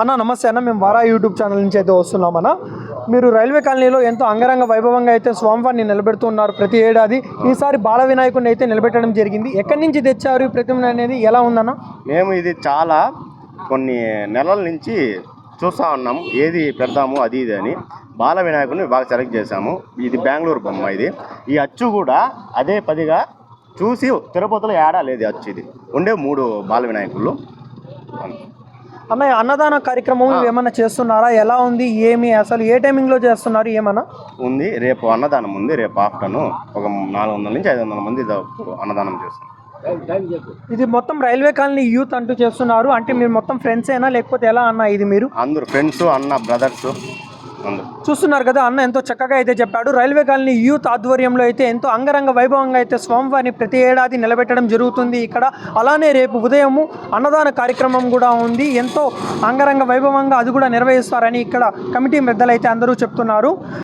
అన్న నమస్తే అన్న. మేము వారా యూట్యూబ్ ఛానల్ నుంచి అయితే వస్తున్నాం అన్న. మీరు రైల్వే కాలనీలో ఎంతో అంగరంగ వైభవంగా అయితే స్వామివారిని నిలబెడుతున్నారు ప్రతి ఏడాది. ఈసారి బాల వినాయకుడిని అయితే నిలబెట్టడం జరిగింది. ఎక్కడి నుంచి తెచ్చారు? ఈ ప్రతిమ అనేది ఎలా ఉందన్న? మేము ఇది చాలా కొన్ని నెలల నుంచి చూస్తూ ఉన్నాము. ఏది పెడదాము అది ఇది అని. బాల వినాయకుడిని బాగా సెలెక్ట్ చేశాము. ఇది బెంగళూరు బొమ్మ ఇది. ఈ అచ్చు కూడా అదే పదిగా చూసి తిరుపతిలో ఏడా లేదు అచ్చు ఇది. ఉండే మూడు బాల వినాయకుళ్ళు అన్న ఈ అన్నదాన కార్యక్రమం ఏమన్నా చేస్తున్నారా? ఎలా ఉంది? ఏమి? అసలు ఏ టైమింగ్లో చేస్తున్నారు? ఏమన్నా? ఉంది. రేపు అన్నదానం ఉంది. రేపు ఆఫ్టర్నూన్ ఒక నాలుగు వందల నుంచి ఐదు వందల మంది అన్నదానం చేస్తాం ఇది మొత్తం రైల్వే కాలనీ యూత్ అంటూ చేస్తున్నారు. అంటే మీరు మొత్తం ఫ్రెండ్స్ అయినా లేకపోతే ఎలా అన్న ఇది మీరు? అందరు ఫ్రెండ్స్ అన్న బ్రదర్స్ చూస్తున్నారు కదా అన్న ఎంతో చక్కగా అయితే చెప్పాడు. రైల్వే కాలనీ యూత్ ఆధ్వర్యంలో అయితే ఎంతో అంగరంగ వైభవంగా అయితే స్వామివారిని ప్రతి ఏడాది నిలబెట్టడం జరుగుతుంది ఇక్కడ. అలానే రేపు ఉదయము అన్నదాన కార్యక్రమం కూడా ఉంది. ఎంతో అంగరంగ వైభవంగా అది కూడా నిర్వహిస్తారని ఇక్కడ కమిటీ పెద్దలు అయితే అందరూ చెప్తున్నారు.